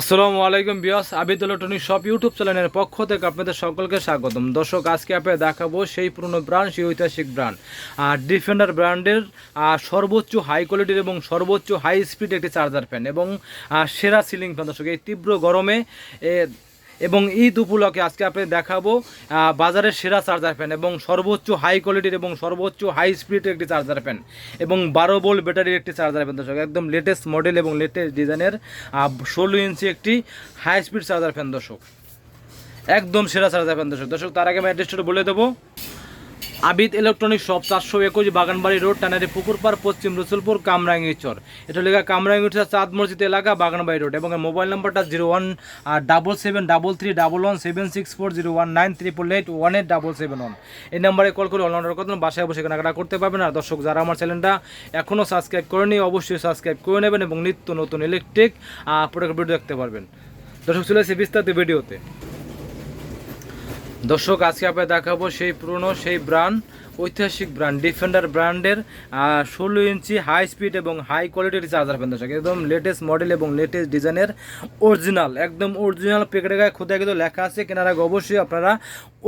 আসসালামু আলাইকুম Biyas Abid electronic shop YouTube চ্যানেলের পক্ষ থেকে আপনাদের সকলকে স্বাগতম। দর্শক, আজকে আপনাকে দেখাবো সেই পুরনো ব্র্যান্ড, সেই ঐতিহাসিক ব্র্যান্ড। আর ডিফেন্ডার ব্র্যান্ডের সর্বোচ্চ হাই কোয়ালিটির এবং সর্বোচ্চ হাই স্পিড একটি চার্জার ফ্যান এবং সেরা সিলিং ফ্যান। দর্শক, এই তীব্র গরমে এবং ঈদ উপলক্ষে আজকে আপনি দেখাবো বাজারের সেরা চার্জার ফ্যান এবং সর্বোচ্চ হাই কোয়ালিটির এবং সর্বোচ্চ হাই স্পিডের একটি চার্জার ফ্যান এবং বারো বোল্ট ব্যাটারির একটি চার্জার ফ্যান দর্শক, একদম লেটেস্ট মডেল এবং লেটেস্ট ডিজাইনের ষোলো ইঞ্চি একটি হাই স্পিড চার্জার ফ্যান দর্শক। একদম সেরা চার্জার ফ্যান দর্শক। দর্শক, তার আগে আমি অ্যাড্রেসটা বলে দেবো। আবিদ ইলেকট্রনিক শপ চারশো একুশ বাগানবাড়ি রোড, টানারি পুকুরপাড় পশ্চিম রসুলপুর কামরাঙ্গিচর এটা লেখা কামরাঙ্গিচর চাঁদ মসজিদ এলাকা, বাগানবাড়ি রোড এবং মোবাইল নাম্বারটা zero one double seven, double three, double one, seven six four, zero one nine triple eight, one eight, double seven one. এই নাম্বারে কল করে অনলাইন করতে বাসায় বসে কেনাকাটা করতে পারবেন। আর দর্শক, যারা আমার চ্যানেলটা এখনও সাবস্ক্রাইব করেনি অবশ্যই সাবস্ক্রাইব করে নেবেন এবং নিত্য নতুন ইলেকট্রিক প্রোডাক্ট ভিডিও দেখতে পারবেন। দর্শক, চলে এসে বিস্তারিত ভিডিওতে। দর্শক, আজকে আপনার দেখাবো সেই পুরনো, সেই ব্র্যান্ড ঐতিহাসিক ব্র্যান্ড ডিফেন্ডার ব্র্যান্ডের ষোলো ইঞ্চি হাই স্পিড এবং হাই কোয়ালিটির চার্জার ফ্যান দর্শক একদম লেটেস্ট মডেল এবং লেটেস্ট ডিজাইনের অরিজিনাল একদম অরিজিনাল প্যাকেটে গায়ে খোদায় কিন্তু লেখা আছে। কেনার আগে অবশ্যই আপনারা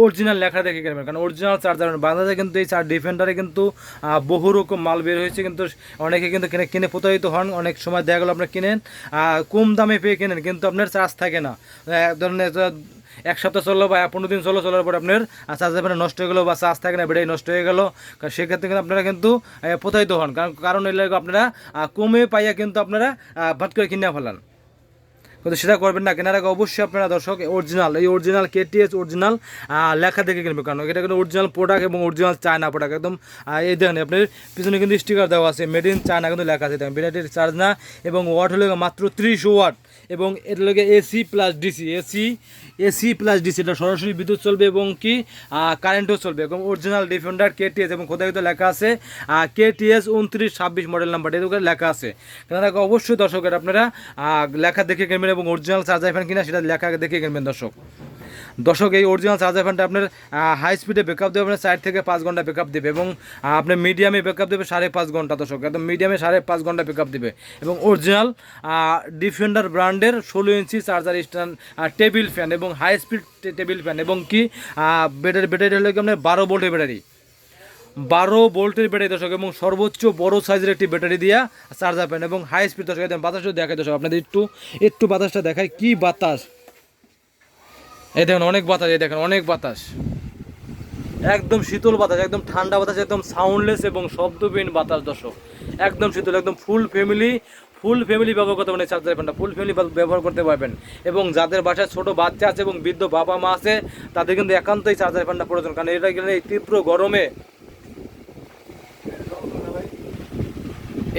অরিজিনাল লেখা দেখে কিনবেন কারণ অরিজিনাল চার্জার বাংলাদেশে কিন্তু এই চার ডিফেন্ডারে কিন্তু বহু রকম মাল বের হয়েছে। কিন্তু অনেকে কিন্তু কিনে কিনে প্রতারিত হন, অনেক সময় দেখা গেলো আপনার কিনেন কম দামে পেয়ে কেনেন, কিন্তু আপনার চার্জ থাকে না। এক ধরনের এক সপ্তাহ চলল বা পনেরো দিন চলো চলার পর আপনার চার্জার ফ্যান নষ্ট হয়ে গেলো বা চার্জ থাকে না ব্যাটারি নষ্ট হয়ে গেলো সেক্ষেত্রে কিন্তু আপনারা কিন্তু প্রতারিত হন। কারণ কারণ এর লাগে আপনারা কমে পাইয়া কিন্তু আপনারা ভাত করে কিনে ফেলান। কিন্তু সেটা করবেন না, কেনার আগে অবশ্যই আপনারা দর্শক অরিজিনাল এই অরিজিনাল কেটিএস অরিজিনাল লেখা দেখে কিনবে কারণ এটা কিন্তু অরিজিনাল প্রোডাক্ট এবং অরিজিনাল চায়না প্রোডাক্ট একদম এই দেখেন আপনার, পিছনে কিন্তু স্টিকার দেওয়া আছে মেড ইন চায়না কিন্তু লেখা আছে। দেখেন ব্যাটারির চার্জ না, এবং ওয়াট হলে মাত্র ত্রিশ ওয়াট এবং এটা লগে AC plus DC AC AC plus DC এটা সরাসরি বিদ্যুৎ চলবে এবং কি কারেন্টও চলবে এবং অরিজিনাল ডিফেন্ডার কেটিএস এবং কোথায় লেখা আছে কেটিএস উনত্রিশ, ছাব্বিশ মডেল নাম্বার উপরে লেখা আছে। দেখো, অবশ্যই দর্শকের আপনারা লেখা দেখে কিনবেন এবং অরিজিনাল চার্জার ফ্যান কিনা, সেটা লেখা দেখে কিনবেন দর্শক। দর্শক, এই অরিজিনাল চার্জার ফ্যানটা আপনার হাই স্পিডে ব্যাকআপ দেবে, আপনার চার থেকে পাঁচ ঘণ্টা ব্যাকআপ দেবে এবং আপনার মিডিয়ামে ব্যাকআপ দেবে সাড়ে পাঁচ ঘণ্টা দর্শক। একদম মিডিয়ামে সাড়ে পাঁচ ঘণ্টা ব্যাকআপ দেবে এবং অরিজিনাল ডিফেন্ডার ব্র্যান্ডের ষোলো ইঞ্চি চার্জার স্ট্যান্ড টেবিল ফ্যান এবং হাই স্পিড টেবিল ফ্যান এবং কি ব্যাটারি ব্যাটারি হলো কি আপনার বারো ভোল্টের ব্যাটারি বারো ভোল্টের ব্যাটারি দর্শক এবং সর্বোচ্চ বড় সাইজের একটি ব্যাটারি দিয়া চার্জার ফ্যান এবং হাই স্পিড দর্শক বাতাসও দেখায় দর্শক। আপনাদের একটু একটু বাতাসটা দেখায় কি বাতাস। এই দেখেন, অনেক বাতাস, এই দেখেন, অনেক বাতাস। একদম শীতল বাতাস, একদম ঠান্ডা বাতাস, একদম সাউন্ডলেস এবং শব্দবিহীন বাতাস, দর্শক। একদম শীতল, একদম ফুল ফ্যামিলি ফুল ফ্যামিলি ব্যবহার করতে পারেন চার্জার ফ্যানটা ফুল ফ্যামিলি ব্যবহার করতে পারবেন। এবং যাদের বাসায় ছোট বাচ্চা আছে এবং বৃদ্ধ বাবা মা আছে, তাদের কিন্তু একান্তই চার্জার ফ্যানটা প্রয়োজন। কারণ এটা গেলে এই তীব্র গরমে,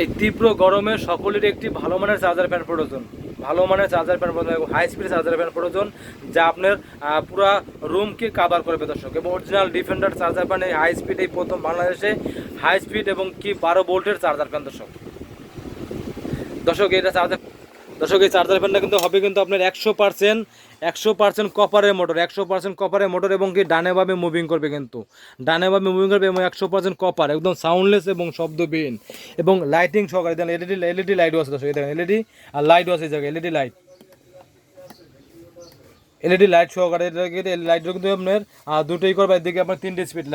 এই তীব্র গরমে সকলের একটি ভালো মানের চার্জার ফ্যান প্রয়োজন। ভালো মানের চার্জার প্যান প্রয়োজন এবং হাই স্পিড চার্জার প্যান প্রয়োজন, যা আপনার পুরো রুমকে কাভার করবে দর্শক। এবং অরিজিনাল ডিফেন্ডার চার্জার ফ্যান এই হাই স্পিড এই প্রথম বাংলাদেশে হাই স্পিড এবং কি বারো ভোল্টের চার্জার প্যান দর্শক। দর্শক, এটা চার্জার দর্শক, এই চার্জার ফ্যানটা কিন্তু হবে কিন্তু আপনার একশো পার্সেন্ট একশো পার্সেন্ট কপারের মোটর একশো পার্সেন্ট কপারের মোটর এবং কি ডানেভাবে মুভিং করবে কিন্তু। ডানেভাবে মুভিং করবে এবং একশো পার্সেন্ট কপার একদম সাউন্ডলেস এবং শব্দবিহীন। এবং লাইটিং সহকারে এলইডি এলইডি লাইটও আছে দর্শক এলইডি আর লাইটও আছে এলইডি লাইট এলইডি লাইট সহকারে লাইটও কিন্তু আপনার দুটোই করবে। এদিকে আপনার তিনটে স্পিড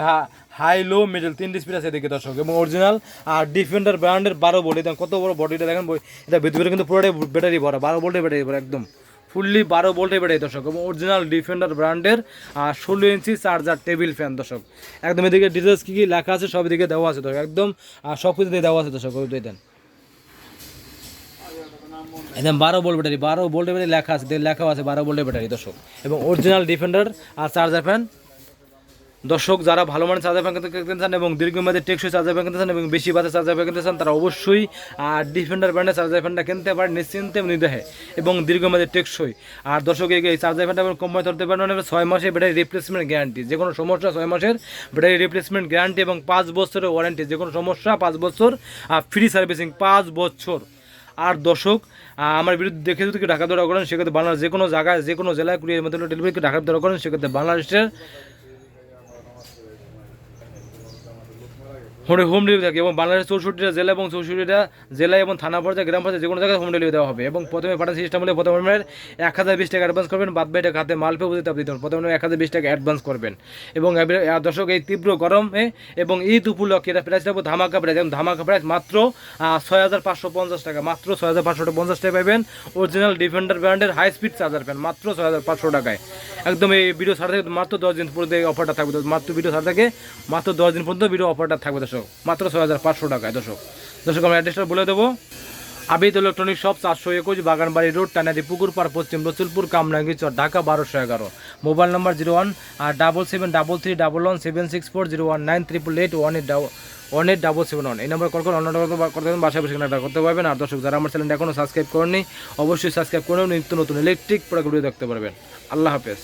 হাই লো মিডল তিনটে স্পিড আছে এদিকে দর্শক। এবং অরিজিনাল আর ডিফেন্ডার ব্র্যান্ডের বারো ভোল্ট দেখেন কত বড় বডিটা দেখেন এটা ভিতরে কিন্তু পুরোটাই ব্যাটারি ভরা, বারো ভোল্টের ব্যাটারি ভরা একদম। ফুললি বারো ভোল্টের ব্যাটারি দর্শক। এবং অরিজিনাল ডিফেন্ডার ব্র্যান্ডের ষোলো ইঞ্চি চার্জার টেবিল ফ্যান দর্শক। একদম এদিকে ডিটেলস কী কী লেখা আছে, সব এদিকে দেওয়া আছে দর্শক। একদম সব কিছু দেওয়া আছে দর্শক। দেন। একদম বারো ভোল্ট ব্যাটারি বারো ভোল্টের ব্যাটারি লেখা আছে লেখাও আছে বারো ভোল্টের ব্যাটারি দর্শক। এবং অরিজিনাল ডিফেন্ডার আর চার্জার ফ্যান দর্শক, যারা ভালো মানের চার্জার ফ্যান কিনতে চান এবং দীর্ঘমেয়াদী টেকসই চার্জার ফ্যান কিনতে চান এবং বেশি বাজে চার্জার ফ্যান কিনতে চান, তারা অবশ্যই আর ডিফেন্ডার ব্র্যান্ডের চার্জার ফ্যানটা কিনতে পারেন, নিশ্চিন্তে নির্দেহে এবং দীর্ঘমেয়াদী টেকসই। আর দর্শক, এই চার্জার ফ্যানটা কোম্পানি ধরতে পারেন ছয় মাসের ব্যাটারি রিপ্লেসমেন্ট গ্যারান্টি যে কোনো সমস্যা ছয় মাসের ব্যাটারি রিপ্লেসমেন্ট গ্যারান্টি এবং পাঁচ বছরের ওয়ারেন্টি যে কোনো সমস্যা পাঁচ বছর আর ফ্রি সার্ভিসিং পাঁচ বছর। আর দর্শক আমার বিরুদ্ধে দেখে যদি ঢাকা দৌড়া করেন, সেক্ষেত্রে বাংলাদেশ যে কোনো জায়গায় যে কোনো জেলায় কুড়ি মধ্যে ডেলিভারিকে ঢাকা দৌড়া করেন, সেক্ষেত্রে বাংলাদেশের হোম হোম ডেলিভারি থাকে এবং বাংলাদেশের চৌষট্টিটা জেলা এবং চৌষট্টিটা জেলা এবং থানা পর্যায়ে গ্রাম পর্যায়ে যে কোনো জায়গায় হোম ডেলিভারি দেওয়া হবে। এবং প্রথমে পাঠান সিস্টেম হলে প্রথমে এক হাজার বিশ টাকা অ্যাডভান্স করবেন, বাদ বাকি টাকা হাতে মাল পেয়ে বুঝতে আপনি প্রথমে এক হাজার বিশ টাকা অ্যাডভান্স করবেন। এবং দর্শক, এই তীব্র গরমে এবং ঈদ উপলক্ষে এটা প্রাইস রাখব ধামাকা প্রাইস এবং ধামাকা প্রাইস মাত্র ছয় হাজার পাঁচশো পঞ্চাশ টাকা। মাত্র ছয় হাজার পাঁচশো পঞ্চাশ টাকা পাবেন। অরিজিনাল ডিফেন্ডার ব্র্যান্ডের হাই স্পিড চার্জার ফ্যান মাত্র ছয় হাজার পাঁচশো টাকায়। একদম এই ভিডিও ছাড়া থেকে মাত্র দশ দিন পর্যন্ত এই অফারটা থাকবে। মাত্র ভিডিও ছাড়া থেকে মাত্র দশ দিন পর্যন্ত ভিডিও অফারটা থাকবে দর্শক, মাত্র ছয় হাজার পাঁচশো টাকায়। দর্শক দর্শক, আমরা অ্যাড্রেসটা বলে দেবো। আবিদ ইলেকট্রনিক শপ চারশো একুশ বাগানবাড়ি রোড টানাদি পুকুর পার পশ্চিম রসুলপুর, কামরাঙ্গি চর, ঢাকা বারোশো এগারো। মোবাইল নম্বর জিরো ওয়ান আর double seven double three double one seven six four zero one nine triple eight one eight one eight double seven one এই নম্বর কল করে অন্য করতে পারবেন বাসায় বসে কেনাটা করতে পারবেন। আর দর্শক, যারা আমার চ্যানেলটা এখনও সাবস্ক্রাইব করেনি অবশ্যই সাবস্ক্রাইব করে নিত্য নতুন ইলেকট্রিক প্রোডাক্ট ভিডিও দেখতে পারবেন। আল্লাহ হাফেজ।